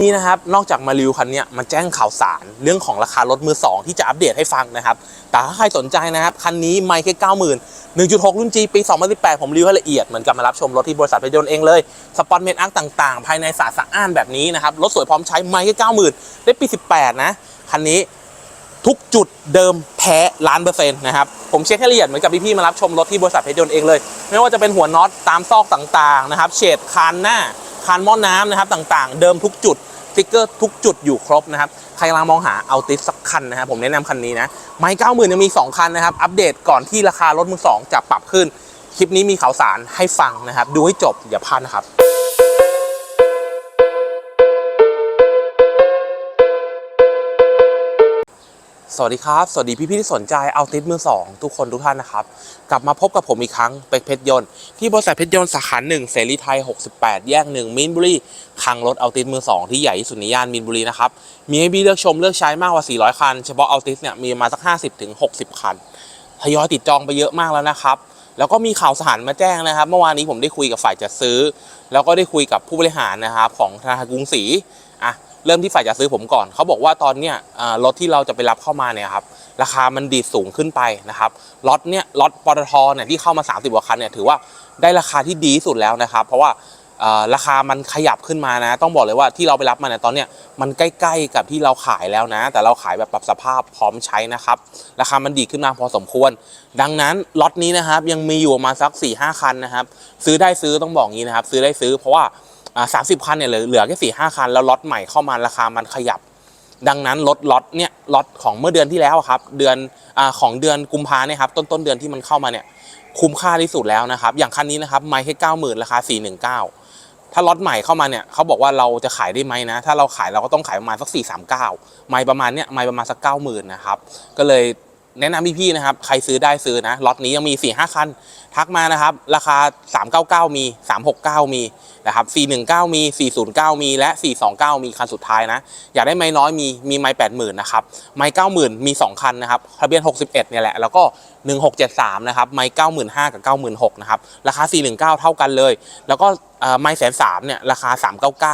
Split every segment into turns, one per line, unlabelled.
นี่นะครับ นอกจากมารีวิวคันนี้มาแจ้งข่าวสารเรื่องของราคารถมือ 2 ที่จะอัปเดตให้ฟังนะครับ แต่ถ้าใครสนใจนะครับ คันนี้ไม่แค่เก้าหมื่น1.6รุ่น G ปี 2018 ผมรีวิวให้ละเอียด เหมือนกับมารับชมรถที่บริษัทเพยนต์เองเลย สปอนเมนอาร์ต่างๆ ภายในสาสะอ้านแบบนี้นะครับ รถสวยพร้อมใช้ไม่แค่เก้าหมื่นได้ปี 18 นะ คันนี้ทุกจุดเดิมแท้ล้านเปอร์เซ็นต์นะครับ ผมเช็คให้ละเอียดเหมือนกับพี่ๆมารับชมรถที่บริษัทเพชรยนต์เองเลย ไม่ว่าจะเป็นหัวน็อตตามซอกต่างๆนะครับ เฉดคานหน้าคานหม้อน้ำนะครับต่างๆ เดิมทุกจุด สติ๊กเกอร์ทุกจุดอยู่ครบนะครับ ใครกำลังมองหาเอาติสสักคันนะครับผมแนะนำคันนี้นะไม่เก้าหมื่นยังมี 2 คันนะครับ อัปเดตก่อนที่ราคารถมือสองจะปรับขึ้น คลิปนี้มีข่าวสารให้ฟังนะครับ ดูให้จบอย่าพลาดนะครับ สวัสดีครับ สวัสดีพี่ๆที่สนใจเอาติสมือสองทุกคนทุกท่านนะครับ กลับมาพบกับผมอีกครั้งเป็กเพชรยนต์ที่บริษัทเพชรยนต์สาขาหนึ่งเสรีไทย 68 แยกหนึ่งมินบุรีคลังรถเอาติสมือสองที่ใหญ่ที่สุดในย่านมินบุรีนะครับ มีให้พี่เลือกชมเลือกใช้มากกว่า 400 คัน เฉพาะเอาติสเนี่ยมีมาสัก 50ถึง60 คันทยอยติดจองไปเยอะมากแล้วนะครับ แล้วก็มีข่าวสารมาแจ้งนะครับ เมื่อวานนี้ผมได้คุยกับฝ่ายจัดซื้อ แล้วก็ได้คุยกับผู้บริหารนะครับของธนาคารกรุงศรีอะ เริ่มที่ฝ่ายจัดซื้อผมก่อน เขาบอกว่าตอนเนี้ยรถที่เราจะไปรับเข้ามาเนี่ยครับราคามันดีดสูงขึ้นไปนะครับล็อตเนี้ยล็อตปตทเนี่ยที่เข้ามา 30กว่าคันเนี่ยถือว่าได้ราคาที่ดีสุดแล้วนะครับ เพราะว่าราคามันขยับขึ้นมานะ ต้องบอกเลยว่าที่เราไปรับมาเนี่ยตอนเนี้ยมันใกล้ๆกับที่เราขายแล้วนะ แต่เราขายแบบปรับสภาพพร้อมใช้นะครับ ราคามันดีขึ้นมาพอสมควร ดังนั้นล็อตนี้นะครับยังมีอยู่ประมาณสัก4ี่ห้าคันนะครับ ซื้อได้ซื้อต้องบอกงี้นะครับ ซื้อได้ซื้อเพราะว่า สามสิบคันเนี่ยเหลือแค่สี่ห้าคัน แล้วล็อตใหม่เข้ามาราคามันขยับ ดังนั้นรถล็อตเนี่ยล็อตของเมื่อเดือนที่แล้วครับเดือนอของเดือนกุมภาเนี่ยครับต้นต้นเดือนที่มันเข้ามาเนี่ยคุ้มค่าที่สุดแล้วนะครับ อย่างคันนี้นะครับไม่แค่เก้าหมื่นราคาสี่หนึ่งเก้าถ้าล็อตใหม่เข้ามาเนี่ยเขาบอกว่าเราจะขายได้ไหมนะ ถ้าเราขายเราก็ต้องขายประมาณสักสี่สามเก้าไม่ประมาณเนี้ยไม่ประมาณสักเก้าหมื่นนะครับก็เลย แนะนำพี่ๆนะครับ ใครซื้อได้ซื้อนะล็อตนี้ยังมี4ี่ห้าคัน ทักมานะครับ ราคา 399 มี 369 มีนะครับ 419 มี 409 มี และ 429 มีคันสุดท้ายนะ อยากได้ไม้น้อยมี มีไม้80,000 นะครับ ไม้90,000 มี 2 คันนะครับ ทะเบียน 61 เนี่ยแหละ แล้วก็ 1673 นะครับ ไม้95,000 กับ 96,000 นะครับ ราคา 419 เท่ากันเลย แล้วก็ไม้แสนสามเนี่ย ราคา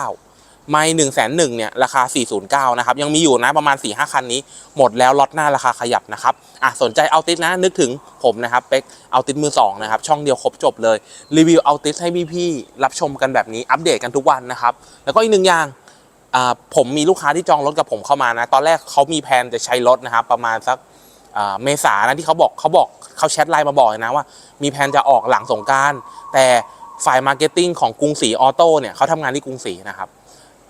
399 ไม่หนึ่งแสนหนึ่งเนี่ยราคา 409 นะครับ ยังมีอยู่นะประมาณ 4 5 คันนี้ หมดแล้วล็อตหน้าราคาขยับนะครับอะสนใจเอาติสนะ นึกถึงผมนะครับ เป็กเอาติสมือ 2 นะครับ ช่องเดียวครบจบเลย รีวิวเอาติสให้พี่ๆรับชมกันแบบนี้ อัปเดตกันทุกวันนะครับ แล้วก็อีกหนึ่งอย่างอ่าผมมีลูกค้าที่จองรถกับผมเข้ามานะ ตอนแรกเขามีแผนจะใช้รถนะครับ ประมาณสักอ่าเมษานะที่เขาบอกเขาบอกเขาแชทไลน์มาบอกนะว่า มีแผนจะออกหลังสงการแต่ฝ่ายมาร์เก็ตติ้งของกรุงศรีออโต้เนี่ยเขาทำงานที่กรุงศรีนะครับ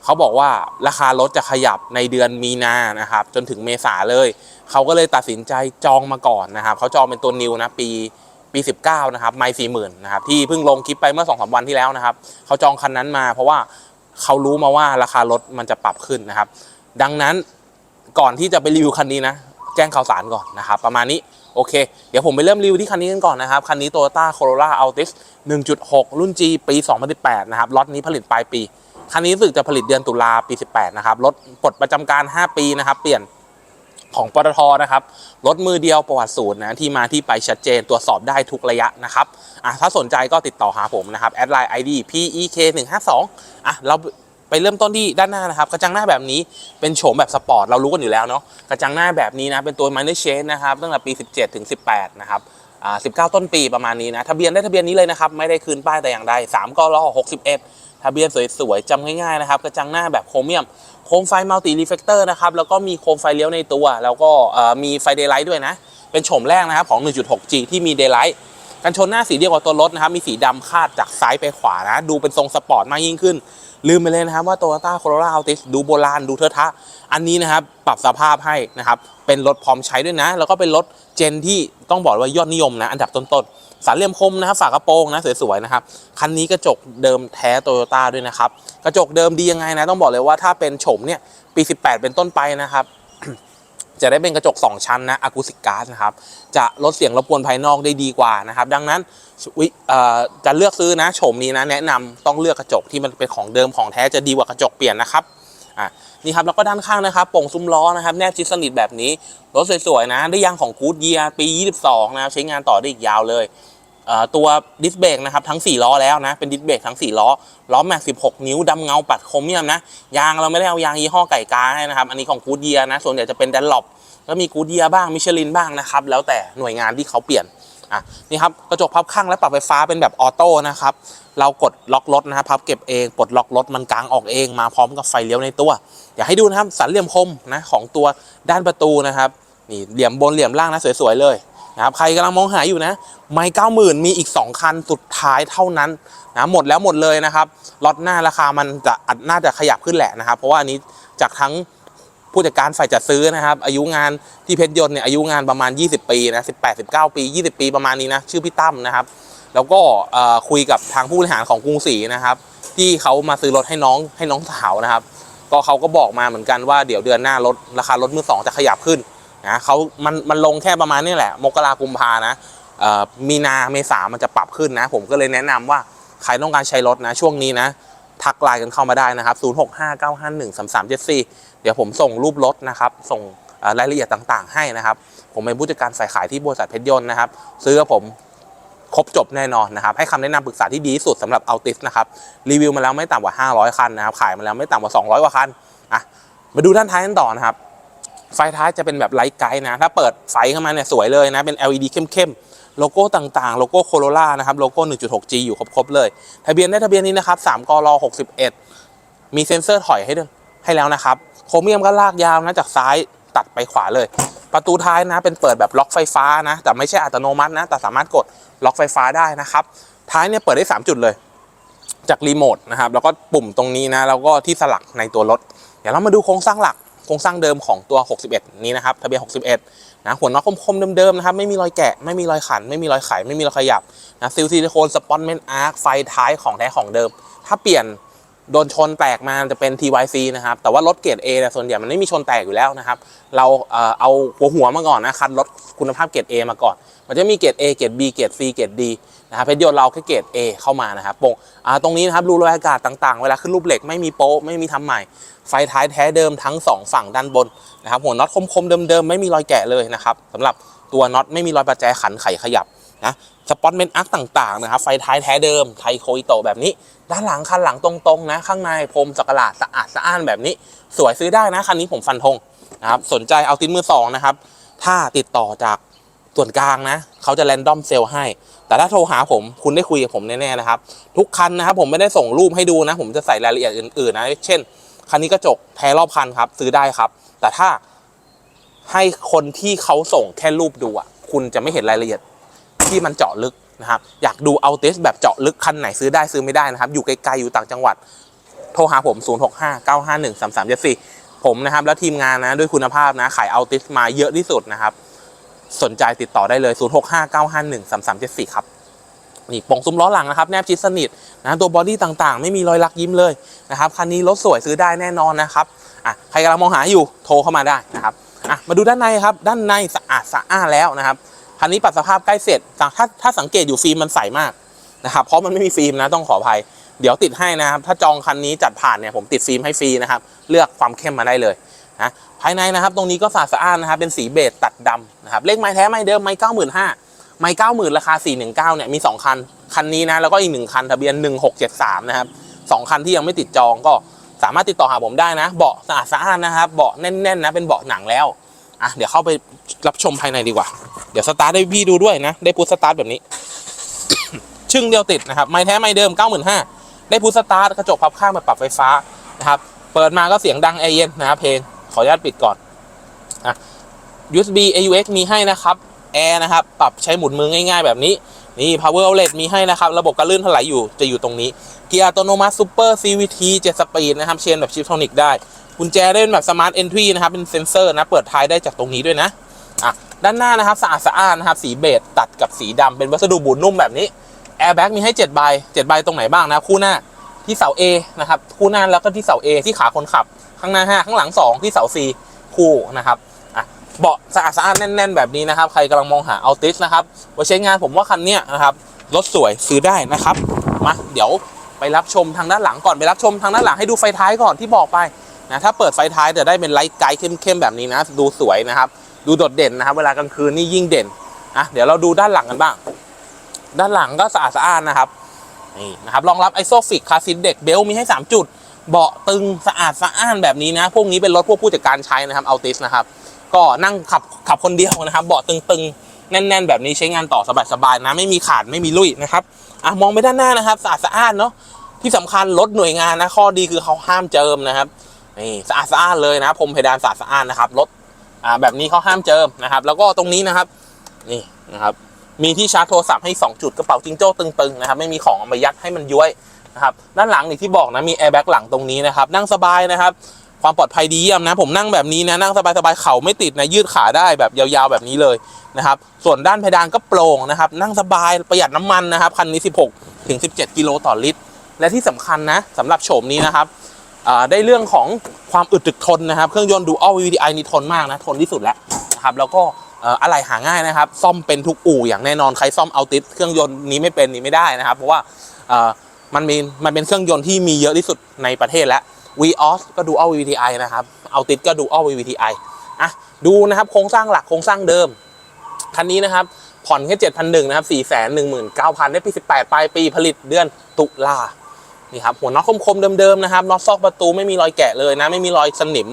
เขาบอกว่าราคารถจะขยับในเดือนมีนานะครับ จนถึงเมษาเลย เขาก็เลยตัดสินใจจองมาก่อนนะครับ เขาจองเป็นตัวนิวนะปีปี 19 นะครับไม่สี่หมื่นนะครับที่เพิ่งลงคลิปไปเมื่อ2อสวันที่แล้วนะครับ เขาจองคันนั้นมาเพราะว่าเขารู้มาว่าราคารถมันจะปรับขึ้นนะครับ ดังนั้นก่อนที่จะไปรีวิวคันนี้นะ แจ้งข่าวสารก่อนนะครับ ประมาณนี้โอเค เดี๋ยวผมไปเริ่มรีวิวที่คันนี้กันก่อนนะครับ คันนี้ Toyota Corolla Altis 1.6 รุ่น G ปี 2018 นะครับล็อตนี้ผลิตปลายปี คันนี้รู้สึกจะผลิตเดือนตุลาปี 18 นะครับ รถปลดประจำการ 5 ปีนะครับ เปลี่ยนของปตทนะครับ รถมือเดียวประวัติศูนย์นะที่มาที่ไปชัดเจนตรวจสอบได้ทุกระยะนะครับอะถ้าสนใจก็ติดต่อหาผมนะครับแอดไลน์ ID PEK 1 5 2อะเราไปเริ่มต้นที่ด้านหน้านะครับ กระจังหน้าแบบนี้เป็นโฉมแบบสปอร์ตเรารู้กันอยู่แล้วเนาะกระจังหน้าแบบนี้นะเป็นตัว minor change นะครับตั้งแต่ปี 17 ถึง 18 นะครับอ่า19 ต้นปีประมาณนี้นะทะเบียนได้ทะเบียนนี้เลยนะครับ ไม่ได้คืนป้ายแต่อย่างใด3กล61 ทะเบียนสวยๆจำง่ายๆนะครับกระจังหน้าแบบโครเมียมโคมไฟมัลติรีเฟกเตอร์นะครับแล้วก็มีโคมไฟเลี้ยวในตัว แล้วก็มีไฟเดย์ไลท์ด้วยนะ เป็นโฉมแรกนะครับของ 1.6G ที่มีเดย์ไลท์กันชนหน้าสีเดียวกับตัวรถนะครับมีสีดำคาดจากซ้ายไปขวานะดูเป็นทรงสปอร์ตมากยิ่งขึ้น ลืมไปเลยนะครับว่า Toyota Corolla Altis ดูโบราณดูเทอะทะ อันนี้นะครับปรับสภาพให้นะครับเป็นรถพร้อมใช้ด้วยนะ แล้วก็เป็นรถเจนที่ต้องบอกว่ายอดนิยมนะอันดับต้นๆ สันเหลี่ยมคมนะครับฝากระโปรงนะสวยๆนะครับคันนี้กระจกเดิมแท้โตโยต้าด้วยนะครับกระจกเดิมดียังไงนะต้องบอกเลยว่าถ้าเป็นโฉมเนี่ยปี 18 เป็นต้นไปนะครับจะได้เป็นกระจก 2 ชั้นนะอะคูสิกการ์นะครับ จะลดเสียงรบกวนภายนอกได้ดีกว่านะครับ ดังนั้นจะเลือกซื้อนะโฉมนี้นะ แนะนำต้องเลือกกระจกที่มันเป็นของเดิมของแท้จะดีกว่ากระจกเปลี่ยนนะครับ อะนี่ครับแล้วก็ด้านข้างนะครับโป่งซุ้มล้อนะครับแนบชิดสนิทแบบนี้รถสวยๆนะได้ยางของกูดเยียปี 22 นะครับใช้งานต่อได้อีกยาวเลยเตัวดิสเบรกนะครับทั้ง 4 ล้อแล้วนะ เป็นดิสเบรกทั้ง 4 ล้อ ล้อแม็ก 16 นิ้วดำเงาปัดโครเมียมนะ ยางเราไม่ได้เอายางยี่ห้อไก่กาให้นะครับ อันนี้ของกูดเดียนะ ส่วนใหญ่จะเป็นแดนลอปแล้วมีกูดเดียบ้างมิชลินบ้างนะครับ แล้วแต่หน่วยงานที่เขาเปลี่ยน อะนี่ครับกระจกพับข้างและปรับไฟฟ้าเป็นแบบออโต้นะครับเรากดล็อกรถนะครับพับเก็บเองปลดล็อกรถมันกลางออกเองมาพร้อมกับไฟเลี้ยวในตัว อยากให้ดูนะครับสันเหลี่ยมคมนะของตัวด้านประตูนะครับนี่เหลี่ยมบนเหลี่ยมล่างนะสวยๆเลยนะครับใครกำลังมองหาอยู่นะ ไมค์เก้าหมื่นมีอีก 2 คันสุดท้ายเท่านั้นนะหมดแล้วหมดเลยนะครับล็อตหน้าราคามันจะอาจน่าจะขยับขึ้นแหละนะครับ เพราะว่าอันนี้จากทั้ง ผู้จัดการฝ่ายจัดซื้อนะครับ อายุงานที่เพชรยนต์เนี่ยอายุงานประมาณ 20 ปีนะ18 19 ปี 20 ปีประมาณนี้นะชื่อพี่ตั้มนะครับ แล้วก็คุยกับทางผู้บริหารของกรุงศรีนะครับ ที่เขามาซื้อรถให้น้องให้น้องสาวนะครับ ก็เขาก็บอกมาเหมือนกันว่าเดี๋ยวเดือนหน้ารถราคารถมือสองจะขยับขึ้นนะเขามันมันลงแค่ประมาณนี้แหละมกรากุมภานะมีนาเมษามันจะปรับขึ้นนะ ผมก็เลยแนะนำว่าใครต้องการใช้รถนะช่วงนี้นะทักไลน์กันเข้ามาได้นะครับ 0659513374เดี๋ยวผมส่งรูปรถนะครับ ส่งรายละเอียดต่างๆ ให้นะครับ ผมเป็นผู้จัดการฝ่ายขายที่บริษัทเพชรยนต์นะครับ ซื้อกับผมครบจบแน่นอนนะครับ ให้คำแนะนำปรึกษาที่ดีที่สุดสำหรับเอาติสนะครับรีวิวมาแล้วไม่ต่ำกว่า 500 คันนะครับ ขายมาแล้วไม่ต่ำกว่า 200 กว่าคันอะมาดูด้านท้ายกันต่อนะครับ ไฟท้ายจะเป็นแบบไลท์ไกด์นะ ถ้าเปิดไฟเข้ามาเนี่ยสวยเลยนะ เป็น LED เข้มๆ โลโก้ต่างๆ โลโก้โคโรล่านะครับ โลโก้ 1.6G อยู่ครบๆเลย ทะเบียนได้ทะเบียนนี้นะครับ3กร61 มีเซ็นเซอร์ถอยให้ด้วยให้แล้วนะครับ โครเมียมก็ลากยาวนะจากซ้ายตัดไปขวาเลย ประตูท้ายนะเป็นเปิดแบบล็อกไฟฟ้านะ แต่ไม่ใช่อัตโนมัตินะ แต่สามารถกดล็อกไฟฟ้าได้นะครับ ท้ายเนี่ยเปิดได้ 3 จุดเลย จากรีโมทนะครับ แล้วก็ปุ่มตรงนี้นะ แล้วก็ที่สลักในตัวรถ เดี๋ยวเรามาดูโครงสร้างหลัก โครงสร้างเดิมของตัว 61 นี้นะครับ ทะเบียน 61 นะ หัวน็อตคมๆเดิมๆนะครับ ไม่มีรอยแกะ ไม่มีรอยขัน ไม่มีรอยไข ไม่มีรอยขยับนะซิลซิลิโคน สปอนเมนอาร์ค ไฟท้ายของแท้ของเดิม ถ้าเปลี่ยน โดนชนแตกมาจะเป็น TYC นะครับ แต่ว่ารถเกรด A เนี่ยส่วนใหญ่มันไม่มีชนแตกอยู่แล้วนะครับ เราเอาหัวหัวมาก่อนนะคันรถคุณภาพเกรด A มาก่อน มันจะมีเกรด A เกรด B เกรด C เกรด D นะครับเพชรยนต์เราแค่เกรด A เข้ามานะครับโป่งตรงนี้นะครับรูระบายอากาศต่างๆ เวลาขึ้นรูปเหล็กไม่มีโป๊ะไม่มีทำใหม่ ไฟท้ายแท้เดิมทั้ง 2 ฝั่งด้านบนนะครับหัวน็อตคมๆเดิมๆไม่มีรอยแกะเลยนะครับสำหรับตัวน็อตไม่มีรอยประแจขันไขขยับ นะสปอตเมนอาร์คต่าง ๆ นะครับ ไฟท้ายแท้เดิมไทโคอิโตแบบนี้ ด้านหลังคันหลังตรงๆนะ ข้างในพรมสักหลาดสะอาดสะอ้านแบบนี้ สวยซื้อได้นะ คันนี้ผมฟันธงนะครับสนใจเอาตินมือสองนะครับ ถ้าติดต่อจากส่วนกลางนะ เขาจะแรนดอมเซลให้ แต่ถ้าโทรหาผมคุณได้คุยกับผมแน่ๆนะครับ ทุกคันนะครับผมไม่ได้ส่งรูปให้ดูนะ ผมจะใส่รายละเอียดอื่นๆนะเช่น คันนี้กระจกแท้รอบคันครับซื้อได้ครับ แต่ถ้าให้คนที่เขาส่งแค่รูปดูอะคุณจะไม่เห็นรายละเอียด ที่มันเจาะลึกนะครับ อยากดูเอาเทสแบบเจาะลึกคันไหนซื้อได้ซื้อไม่ได้นะครับ อยู่ไกลๆอยู่ต่างจังหวัด โทรหาผม 0659513374 ผมนะครับ แล้วทีมงานนะด้วยคุณภาพนะขายเอาติสมาเยอะที่สุดนะครับ สนใจติดต่อได้เลย 0659513374 ครับนี่ป่งซุ้มล้อหลังนะครับแนบชิดสนิทนะตัวบอดี้ต่างๆ ไม่มีรอยลักยิ้มเลยนะครับคันนี้รถสวยซื้อได้แน่นอนนะครับอะใครกำลังมองหาอยู่โทรเข้ามาได้นะครับอะมาดูด้านในครับ ด้านในสะอาดสะอ้านแล้วนะครับ คันนี้ปรับสภาพใกล้เสร็จถ้าถ้าสังเกตอยู่ฟิล์มมันใสมากนะครับเพราะมันไม่มีฟิล์มนะต้องขออภัย เดี๋ยวติดให้นะครับถ้าจองคันนี้จัดผ่านเนี่ยผมติดฟิล์มให้ฟรีนะครับเลือกความเข้มมาได้เลยนะภายในนะครับตรงนี้ก็สะอาดสะอ้านนะครับเป็นสีเบจตัดดำนะครับเลขไม้แท้ไม้เดิมไม้เก้าหมื่นห้าไม้เก้าหมื่นราคา4 1 9เนี่ยมี2คันคันนี้นะแล้วก็อีก1คันทะเบียน1673นะครับสองคันที่ยังไม่ติดจองก็สามารถติดต่อหาผมได้นะ เบาะสะอาดสะอ้านนะครับ เบาะแน่นๆนะเป็นเบาะหนังแล้ว อะเดี๋ยวเข้าไปรับชมภายในดีกว่า เดี๋ยวสตาร์ทให้พี่ดูด้วยนะ ได้พุทสตาร์ทแบบนี้ ชึ่งเดียวติดนะครับ ไม่แท้ไม่เดิม 95,000ได้พุทสตาร์ทกระจกพับข้างแบบปรับไฟฟ้านะครับ เปิดมาก็เสียงดังแอร์เย็นนะครับเพลง ขออนุญาตปิดก่อนอะ USB AUX มีให้นะครับแอร์นะครับ ปรับใช้หมุนมือง่าย ๆ แบบนี้ นี่ power outlet มีให้นะครับ ระบบการลื่นถลายอยู่จะอยู่ตรงนี้ เกียร์อัตโนมัติ super CVT 7สปีดนะครับ เชนแบบชิปโทนิกได้ กุญแจได้เป็นแบบ smart entry นะครับ เป็นเซ็นเซอร์นะ เปิดท้ายได้จากตรงนี้ด้วยนะอะด้านหน้านะครับสะอาดสะอ้านนะครับ สีเบจตัดกับสีดำเป็นวัสดุบุนุ่มแบบนี้แอร์แบ็กมีให้7ใบ7ใบตรงไหนบ้างนะคู่หน้าที่เสา A นะครับคู่หน้าแล้วก็ที่เสา A ที่ขาคนขับ ข้างหน้า 5 ข้างหลัง 2 ที่เสา C คู่นะครับอะเบาะสะอาดสะอ้านแน่น ๆ แบบนี้นะครับ ใครกำลังมองหาเอาติสนะครับไว้ใช้งานผมว่าคันเนี้ยนะครับรถสวยซื้อได้นะครับมาเดี๋ยวไปรับชมทางด้านหลังก่อนไปรับชมทางด้านหลังให้ดูไฟท้ายก่อนที่บอกไป นะถ้าเปิดไฟท้ายจะได้เป็นไลท์ไกด์เข้มๆแบบนี้นะ ดูสวยนะครับ ดูโดดเด่นนะครับ เวลากลางคืนนี่ยิ่งเด่นอะเดี๋ยวเราดูด้านหลังกันบ้าง ด้านหลังก็สะอาดสะอ้านนะครับนี่นะครับรองรับไอโซฟิกคาซินเด็กเบลมีให้ 3 จุด เบาะตึงสะอาดสะอ้านแบบนี้นะ พวกนี้เป็นรถพวกผู้จัดการใช้นะครับเอาติสนะครับ ก็นั่งขับขับคนเดียวนะครับ เบาะตึงๆ แน่น ๆ แบบนี้ใช้งานต่อสบายๆนะ ไม่มีขาดไม่มีลุยนะครับอะมองไปด้านหน้านะครับสะอาดสะอ้านเนาะที่สำคัญรถหน่วยงานนะข้อดีคือเขาห้ามเจิมนะครับ นี่สะอาดสะอานเลยนะพรมเพดานสะอาดสะอานนะครับรถอ่าแบบนี้เขาห้ามเจิมนะครับ แล้วก็ตรงนี้นะครับนี่นะครับ มีที่ชาร์จโทรศัพท์ให้ 2 จุดกระเป๋าจิงโจ้ตึงๆนะครับไม่มีของเอามายัดให้มันย้วยนะครับด้านหลังนี่ที่บอกนะมีแอร์แบ็กหลังตรงนี้นะครับนั่งสบายนะครับความปลอดภัยดีเยี่ยมนะ ผมนั่งแบบนี้นะนั่งสบายๆเข่าไม่ติดนะยืดขาได้แบบยาวๆแบบนี้เลยนะครับส่วนด้านเพดานก็โปร่งนะครับ นั่งสบายประหยัดน้ำมันนะครับคันนี้ 16 ถึง 17 กิโลต่อลิตร และที่สำคัญนะสำหรับโฉมนี้นะครับ ได้เรื่องของความอึดถึกทนนะครับ เครื่องยนต์ดูอัล VDI นี่ทนมากนะ ทนที่สุดแล้วนะครับ แล้วก็อ่ออะไรหาง่ายนะครับ ซ่อมเป็นทุกอู่อย่างแน่นอน ใครซ่อมเอาติดเครื่องยนต์นี้ไม่เป็นนี่ไม่ได้นะครับ เพราะว่าอ่อมันมีมันเป็นเครื่องยนต์ที่มีเยอะที่สุดในประเทศแล้ว VOS ก็ดูอัล VDI นะครับ เอาติดก็ดูอัล VDI อะดูนะครับโครงสร้างหลักโครงสร้างเดิม คันนี้นะครับผ่อนแค่7,100นะครับ419,000ได้ปี 18 ปลายปีผลิตเดือนตุลา นี่ครับหัวน็อตคมๆเดิมๆนะครับน็อตซอกประตูไม่มีรอยแกะเลยนะไม่มีรอยสนิม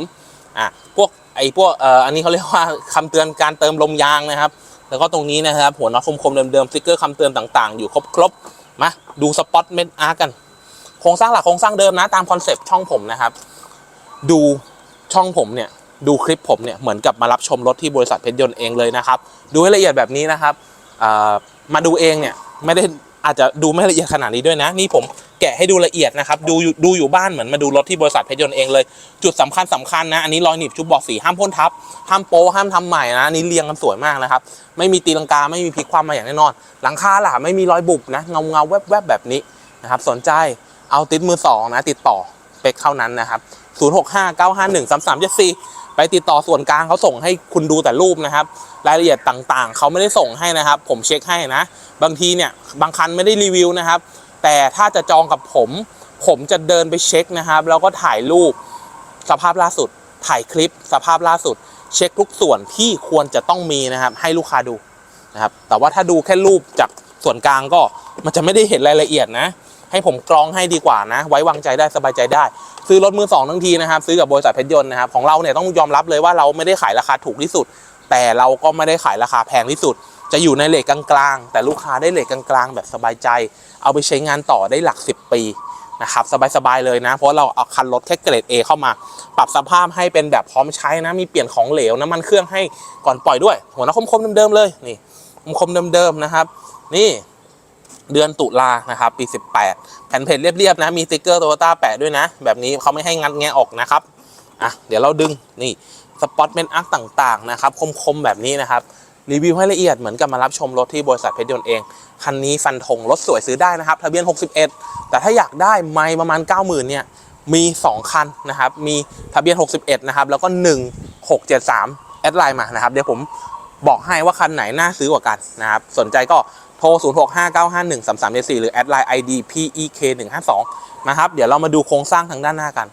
อะพวกไอ้พวกเอ่ออันนี้เขาเรียกว่าคำเตือนการเติมลมยางนะครับ แล้วก็ตรงนี้นะครับหัวน็อตคมๆเดิมๆสติ๊กเกอร์คำเตือนต่างๆ อยู่ครบๆมาดูสปอตเมนอาร์กันโครงสร้างหลักโครงสร้างเดิมนะตามคอนเซปต์ช่องผมนะครับ ดูช่องผมเนี่ยดูคลิปผมเนี่ยเหมือนกับมารับชมรถที่บริษัทเพชรยนต์เองเลยนะครับ ดูให้ละเอียดแบบนี้นะครับมาดูเองเนี่ยไม่ได้อาจจะดูไม่ละเอียดขนาดนี้ด้วยนะ นี่ผม แกะให้ดูละเอียดนะครับ ดูดูอยู่บ้านเหมือนมาดูรถที่บริษัทเพชรยนต์เองเลย จุดสำคัญสำคัญนะ อันนี้รอยหนีบชุบบอกสีห้ามพ่นทับ ห้ามโป้ห้ามทำใหม่นะอันนี้เรียงกันสวยมากนะครับ ไม่มีตีลังกา ไม่มีพลิกคว่ำมาอย่างแน่นอน หลังคาล่ะไม่มีรอยบุบนะ เงาเงาแวบๆบแบบนี้นะครับ สนใจเอาติดมือสองนะ ติดต่อเป็กเท่านั้นนะครับ0659513374 ไปติดต่อส่วนกลางเขาส่งให้คุณดูแต่รูปนะครับ รายละเอียดต่างๆ เขาไม่ได้ส่งให้นะครับ ผมเช็คให้นะ บางทีเนี่ยบางคันไม่ได้รีวิวนะครับ แต่ถ้าจะจองกับผม ผมจะเดินไปเช็คนะครับ แล้วก็ถ่ายรูปสภาพล่าสุด ถ่ายคลิปสภาพล่าสุด เช็คทุกส่วนที่ควรจะต้องมีนะครับ ให้ลูกค้าดูนะครับ แต่ว่าถ้าดูแค่รูปจากส่วนกลางก็มันจะไม่ได้เห็นรายละเอียดนะ ให้ผมกรองให้ดีกว่านะ ไว้วางใจได้สบายใจได้ ซื้อรถมือสองทั้งทีนะครับ ซื้อกับบริษัทเพชรยนต์นะครับ ของเราเนี่ยต้องยอมรับเลยว่าเราไม่ได้ขายราคาถูกที่สุด แต่เราก็ไม่ได้ขายราคาแพงที่สุด จะอยู่ในเลทกลางๆ แต่ลูกค้าได้เลทกลางๆ แบบสบายใจ เอาไปใช้งานต่อได้หลัก 10 ปีนะครับสบายๆเลยนะ เพราะเราเอาคันรถแค่เกรด A เข้ามา ปรับสภาพให้เป็นแบบพร้อมใช้นะ มีเปลี่ยนของเหลวน้ำมันเครื่องให้ก่อนปล่อยด้วย หัวน้าคมๆเดิมๆเลยนี่คมๆเดิมๆนะครับ นี่เดือนตุลานะครับปี 18 แผ่นเพจเรียบๆนะ มีสติ๊กเกอร์โตโยต้าแปะด้วยนะ แบบนี้เขาไม่ให้งัดแงะออกนะครับอะเดี๋ยวเราดึงนี่สปอตเมนอาร์ต่างๆนะครับ คมๆแบบนี้นะครับ รีวิวให้ละเอียดเหมือนกับมารับชมรถที่บริษัทเพชรยนต์เอง คันนี้ฟันธงรถสวยซื้อได้นะครับ ทะเบียน 61 แต่ถ้าอยากได้ไม่ประมาณ 90,000เนี่ยมี 2 คันนะครับ มีทะเบียน 61 นะครับ แล้วก็ 1673 แอดไลน์มานะครับ เดี๋ยวผมบอกให้ว่าคันไหนน่าซื้อกว่ากันนะครับ สนใจก็โทร 0659513374 หรือแอดไลน์ ID PEK152 นะครับ เดี๋ยวเรามาดูโครงสร้างทางด้านหน้ากัน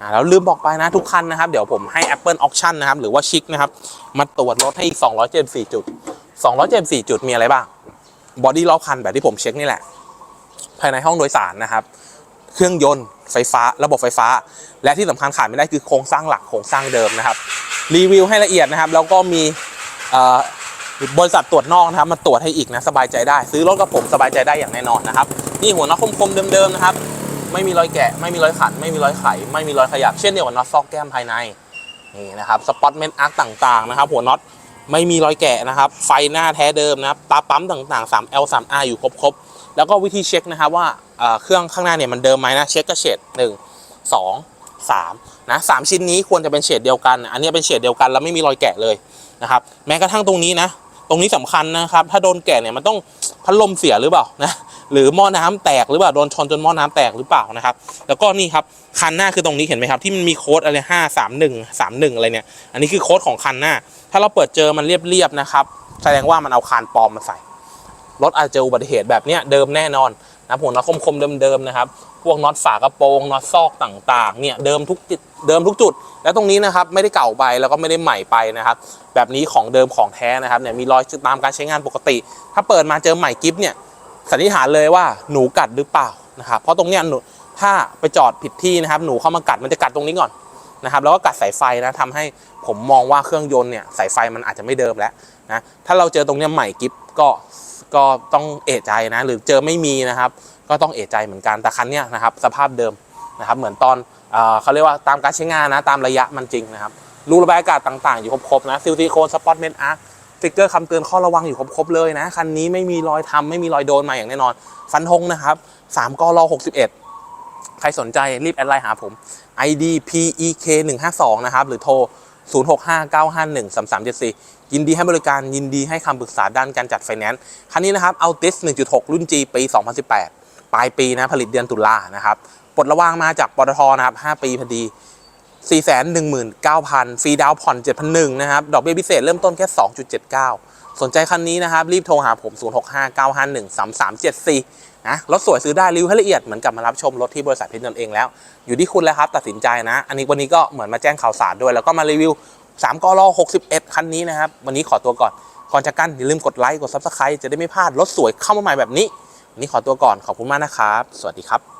อ่าแล้วลืมบอกไปนะทุกคันนะครับ เดี๋ยวผมให้ Apple Auction นะครับ หรือว่าชิคนะครับ มาตรวจรถให้อีก 274 จุด 274 จุดมีอะไรบ้างบอดี้รอคันแบบที่ผมเช็คนี่แหละ ภายในห้องโดยสารนะครับ เครื่องยนต์ไฟฟ้า ระบบไฟฟ้า และที่สำคัญขาดไม่ได้คือโครงสร้างหลักโครงสร้างเดิมนะครับ รีวิวให้ละเอียดนะครับ แล้วก็มีบริษัทตรวจนอกนะครับมาตรวจให้อีกนะสบายใจได้ ซื้อรถกับผมสบายใจได้อย่างแน่นอนนะครับนี่หัวน็อตคมๆเดิมๆนะครับ ไม่มีรอยแกะ ไม่มีรอยขัน ไม่มีรอยไข ไม่มีรอยขยับ เช่นเดียวกับน็อตซอกแก้มภายใน นี่นะครับ สปอตเมนอาร์ต่างๆนะครับ หัวน็อตไม่มีรอยแกะนะครับ ไฟหน้าแท้เดิมนะครับ ตาปั๊มต่างๆ 3L 3R อยู่ครบๆ แล้วก็วิธีเช็คนะครับว่าเครื่องข้างหน้าเนี่ยมันเดิมไหมนะ เช็คกระเฉดหนึ่งสองสามนะสามชิ้นนี้ควรจะเป็นเฉดเดียวกัน อันนี้เป็นเฉดเดียวกันแล้วไม่มีรอยแกะเลยนะครับ แม้กระทั่งตรงนี้นะ ตรงนี้สำคัญนะครับ ถ้าโดนแกะเนี่ยมันต้องพัดลมเสียหรือเปล่านะหรือหม้อน้ำแตกหรือเปล่าโดนชนจนหม้อน้ำแตกหรือเปล่านะครับ แล้วก็นี่ครับคันหน้าคือตรงนี้เห็นไหมครับที่มันมีโค้ดอะไรห้าสามหนึ่งสามหนึ่งอะไรเนี่ยอันนี้คือโค้ดของคันหน้า ถ้าเราเปิดเจอมันเรียบๆนะครับแสดงว่ามันเอาคานปลอมมาใส่รถอาจจะอุบัติเหตุแบบเนี้ยเดิมแน่นอน นะผมน็อตคมๆเดิมๆนะครับ พวกน็อตฝากระโปรงน็อตซอกต่างๆ เนี่ยเดิมทุกจุดเดิมทุกจุด แล้วตรงนี้นะครับไม่ได้เก่าไปแล้วก็ไม่ได้ใหม่ไปนะครับ แบบนี้ของเดิมของแท้นะครับเนี่ยมีรอยตามการใช้งานปกติ ถ้าเปิดมาเจอใหม่กิฟเนี่ยสันนิษฐานเลยว่าหนูกัดหรือเปล่านะครับ เพราะตรงเนี้ยหนูถ้าไปจอดผิดที่นะครับ หนูเข้ามากัดมันจะกัดตรงนี้ก่อนนะครับ แล้วก็กัดสายไฟนะทำให้ผมมองว่าเครื่องยนต์เนี่ยสายไฟมันอาจจะไม่เดิมแล้วนะถ้าเราเจอตรงเนี้ยใหม่กิฟก็ ก็ต้องเอะใจนะ หรือเจอไม่มีนะครับ ก็ต้องเอะใจเหมือนกันแต่คันเนี้ยนะครับ สภาพเดิมนะครับ เหมือนตอนเขาเรียกว่าตามการใช้งานนะ ตามระยะมันจริงนะครับรูระบายอากาศต่างๆ อยู่ครบๆนะซิลซิโคนสปอตเมนอาร์ติ๊กเกอร์คำเตือนข้อระวังอยู่ครบๆเลยนะ คันนี้ไม่มีรอยทำไม่มีรอยโดนมาอย่างแน่นอน ฟันธงนะครับ3กร61 ใครสนใจรีบแอดไลน์หาผม ID PEK 152นะครับ หรือโทร 0659513374 ยินดีให้บริการยินดีให้คำปรึกษาด้านการจัดไฟแนนซ์คันนี้นะครับเอาติส1.6 รุ่น G ปี 2018 ปลายปีนะผลิตเดือนตุลานะครับปลดระวางมาจากปตทนะครับ 5 ปีพอดี 419,000ฟรีดาวผ่อน 7,100นะครับ ดอกเบี้ยพิเศษเริ่มต้นแค่ 2.79 สนใจคันนี้นะครับ รีบโทรหาผม 0659513374 นะ รถสวยซื้อได้รีวิวให้ละเอียด เหมือนกับมารับชมรถที่บริษัทเพชรยนต์เองแล้ว อยู่ที่คุณแล้วครับ ตัดสินใจนะ อันนี้วันนี้ก็เหมือนมาแจ้งข่าวสารด้วย แล้วก็มารีวิว3กร61 คันนี้นะครับ วันนี้ขอตัวก่อน ก่อนจากกันอย่าลืมกดไลค์ กด Subscribe จะได้ไม่พลาดรถสวยเข้ามาใหม่แบบนี้วันนี้ขอตัวก่อน ขอบคุณมากนะครับ สวัสดีครับ